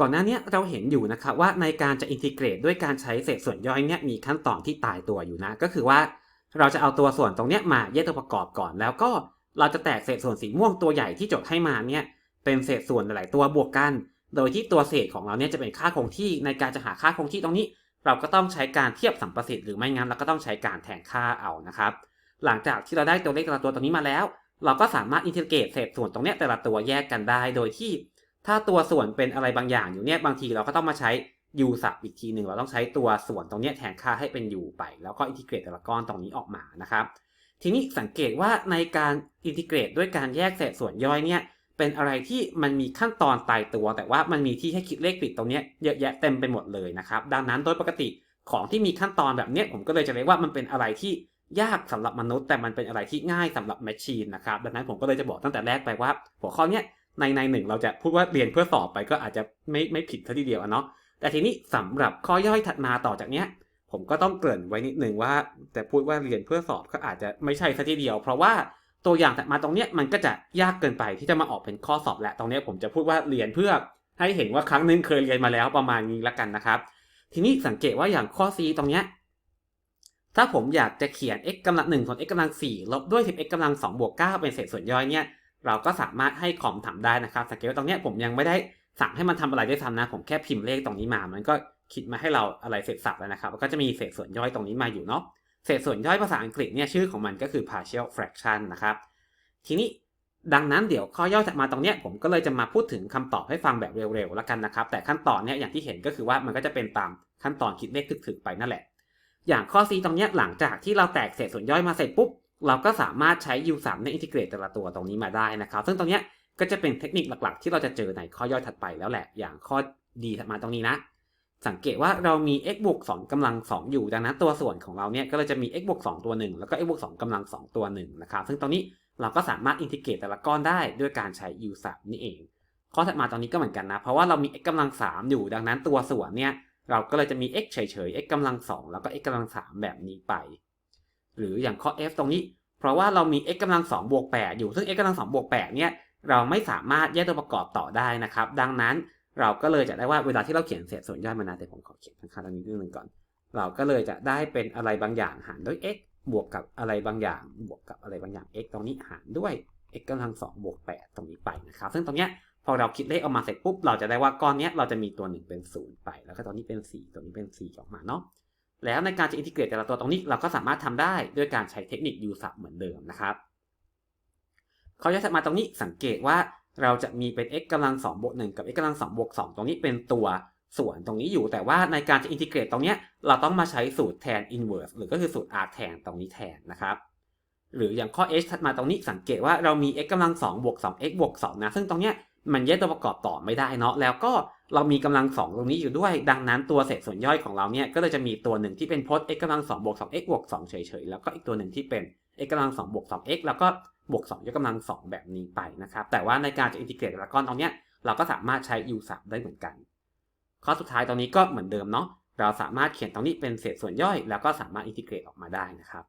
ก่อนหน้านี้เราเห็นอยู่นะครับว่าในการจะอินทิเกรตด้วยการใช้เศษส่วนย่อยเนี่ยมีขั้นตอนที่ตายตัวอยู่นะ ก็คือว่าเราจะเอาตัวส่วนตรงเนี้ยมาแยกตัวประกอบก่อน แล้วก็เราจะแตกเศษส่วนสีม่วงตัวใหญ่ที่จดให้มาเนี่ยเป็นเศษส่วนหลายตัวบวกกัน โดยที่ตัวเศษของเราเนี่ยจะเป็นค่าคงที่ในการจะหาค่าคงที่ตรงนี้ เราก็ต้องใช้การเทียบสัมประสิทธิ์หรือไม่งั้นเราก็ต้องใช้การแทนค่าเอานะครับ หลังจากที่เราได้ตัวเลขแต่ละตัวตรงนี้มาแล้ว เราก็สามารถอินทิเกรตเศษส่วนตรงเนี้ยแต่ละตัวแยกกันได้ โดยที่ ถ้าตัวส่วนเป็นอะไรบางอย่างอยู่เนี่ยบางทีเราก็ต้องมาใช้ u สับอีกทีหนึ่งเราต้องใช้ตัวส่วนตรงนี้แทนค่าให้เป็น u ไป แล้วก็อินทิเกรตแต่ละก้อนตรงนี้ออกมานะครับ ทีนี้สังเกตว่าในการอินทิเกรตด้วยการแยกเศษส่วนย่อยเนี่ยเป็นอะไรที่มันมีขั้นตอนตายตัว แต่ว่ามันมีที่ให้คิดเลขปิดตรงนี้เยอะแยะเต็มไปหมดเลยนะครับ ดังนั้นโดยปกติของที่มีขั้นตอนแบบเนี้ยผมก็เลยจะเรียกว่ามันเป็นอะไรที่ยากสำหรับมนุษย์ แต่มันเป็นอะไรที่ง่ายสำหรับแมชชีนนะครับดังนั้นผมก็เลยจะบอกตั้งแต่แรกไปว่า หัวข้อเนี้ย ในในหนึ่งเราจะพูดว่าเรียนเพื่อสอบไปก็อาจจะไม่ไม่ผิดทีเดียวเนาะแต่ทีนี้สำหรับข้อย่อยถัดมาต่อจากเนี้ย ผมก็ต้องเกริ่นไว้นิดหนึ่งว่าแต่พูดว่าเรียนเพื่อสอบก็อาจจะไม่ใช่ซะทีเดียว เพราะว่าตัวอย่างถัดมาตรงเนี้ยมันก็จะยากเกินไปที่จะมาออกเป็นข้อสอบแหละตรงเนี้ยผมจะพูดว่าเรียนเพื่อให้เห็นว่าครั้งหนึงเคยเรียนมาแล้วประมาณนี้ละกันนะครับ ทีนี้สังเกตว่าอย่างข้อ C ตรงเนี้ยถ้าผมอยากจะเขียน x กำลัง1ส่วน x กำลัง4ลบด้วย 10x กำลัง2บวก9เป็นเศษส่วนย่อยเนี่ย เราก็สามารถให้คอมทำได้นะครับสังเกตว่าตรงเนี้ยผมยังไม่ได้สั่งให้มันทำอะไรได้วยซ้ำนะ ผมแค่พิมพ์เลขตรงนี้มา มันก็คิดมาให้เราอะไรเสร็จสับแล้วนะครับ ก็จะมีเศษส่วนย่อยตรงนี้มาอยู่เนาะ เศษส่วนย่อยภาษาอังกฤษเนี่ยชื่อของมันก็คือ partial fraction นะครับ ทีนี้ดังนั้นเดี๋ยวข้อย่อยถัดมาตรงเนี้ยผมก็เลยจะมาพูดถึงคำตอบให้ฟังแบบเร็วๆแล้วกันนะครับ แต่ขั้นตอนเนี้ยอย่างที่เห็นก็คือว่ามันก็จะเป็นตามขั้นตอนคิดเลขถึกๆไปนั่นแหละ อย่างข้อ C ตรงเนี้ยหลังจากที่เราแตกเศษส่วนย่อยมาเสร็จปุ๊บ เราก็สามารถใช้ U3 ในอินทิเกรตแต่ละตัวตรงนี้มาได้นะครับ ซึ่งตรงนี้ก็จะเป็นเทคนิคหลักๆ ที่เราจะเจอในข้อย่อยถัดไปแล้วแหละ อย่างข้อดีถัดมาตรงนี้นะ สังเกตว่าเรามี x บวก2กำลัง 2 อยู่ ดังนั้นตัวส่วนของเราเนี่ยก็เลยจะมี x บวก2ตัวหนึ่งแล้วก็ x บวก2กำลัง 2 ตัวหนึ่งนะครับ ซึ่งตรงนี้เราก็สามารถอินทิเกรตแต่ละก้อนได้ด้วยการใช้ U3 นี่เอง ข้อถัดมาตอนนี้ก็เหมือนกันนะ เพราะว่าเรามี x กำลัง 3 อยู่ ดังนั้นตัวส่วนเนี่ยเราก็เลยจะมี x เฉยๆ x กำลัง 2 แล้วก็ x กำลัง 3 แบบนี้ไป หรืออย่างข้อ f ตรงนี้ เพราะว่าเรามี x กำลัง2บวก8อยู่ ซึ่ง x กำลัง2บวก8เนี่ยเราไม่สามารถแยกตัวประกอบต่อได้นะครับ ดังนั้นเราก็เลยจะได้ว่าเวลาที่เราเขียนเศษส่วนย่อยมานะแต่ผมขอเขียนข้างๆตรงนี้นิดนึงก่อน เราก็เลยจะได้เป็นอะไรบางอย่างหารด้วย x บวกกับอะไรบางอย่าง บวกกับอะไรบางอย่าง x ตรงนี้หารด้วย x กำลัง2บวก8ตรงนี้ไปนะครับ ซึ่งตรงเนี้ยพอเราคิดเลขออกมาเสร็จปุ๊บ เราจะได้ว่าก้อนเนี้ยเราจะมีตัวหนึ่งเป็น0ไป แล้วก็ตอนนี้เป็น 4 ตัวนี้เป็น 4 ออกมาเนาะ แล้วในการจะอินทิเกรตแต่ละตัวตรงนี้เราก็สามารถทำได้ด้วยการใช้เทคนิค u สับเหมือนเดิมนะครับเขาจะมาตรงนี้สังเกตว่าเราจะมีเป็น x กำลัง2บวก1กับ x กำลัง2บวก2ตรงนี้เป็นตัวส่วนตรงนี้อยู่แต่ว่าในการจะอินทิเกรตตรงเนี้ยเราต้องมาใช้สูตรแทน inverse หรือก็คือสูตร r แทนตรงนี้แทนนะครับ หรืออย่างข้อ h ถัดมาตรงนี้สังเกตว่าเรามี x กำลัง2บวก2 x บวก2นะซึ่งตรงเนี้ยมันแยกตัวประกอบต่อไม่ได้เนาะแล้วก็ เรามีกำลัง2ตรงนี้อยู่ด้วย ดังนั้นตัวเศษส่วนย่อยของเราเนี่ยก็เลยจะมีตัวหนึ่งที่เป็นพจน์ x กำลัง2บวก2 x บวก2เฉยๆแล้วก็อีกตัวหนึ่งที่เป็น x กำลัง2บวก2 x แล้วก็บวก2ยกกำลัง2แบบนี้ไปนะครับ แต่ว่าในการจะอินทิเกรตแต่ละก้อนตรงเนี้ยเราก็สามารถใช้ u 3ได้เหมือนกัน ข้อสุดท้ายตรงนี้ก็เหมือนเดิมเนาะเราสามารถเขียนตรงนี้เป็นเศษส่วนย่อย แล้วก็สามารถอินทิเกรตออกมาได้นะครับ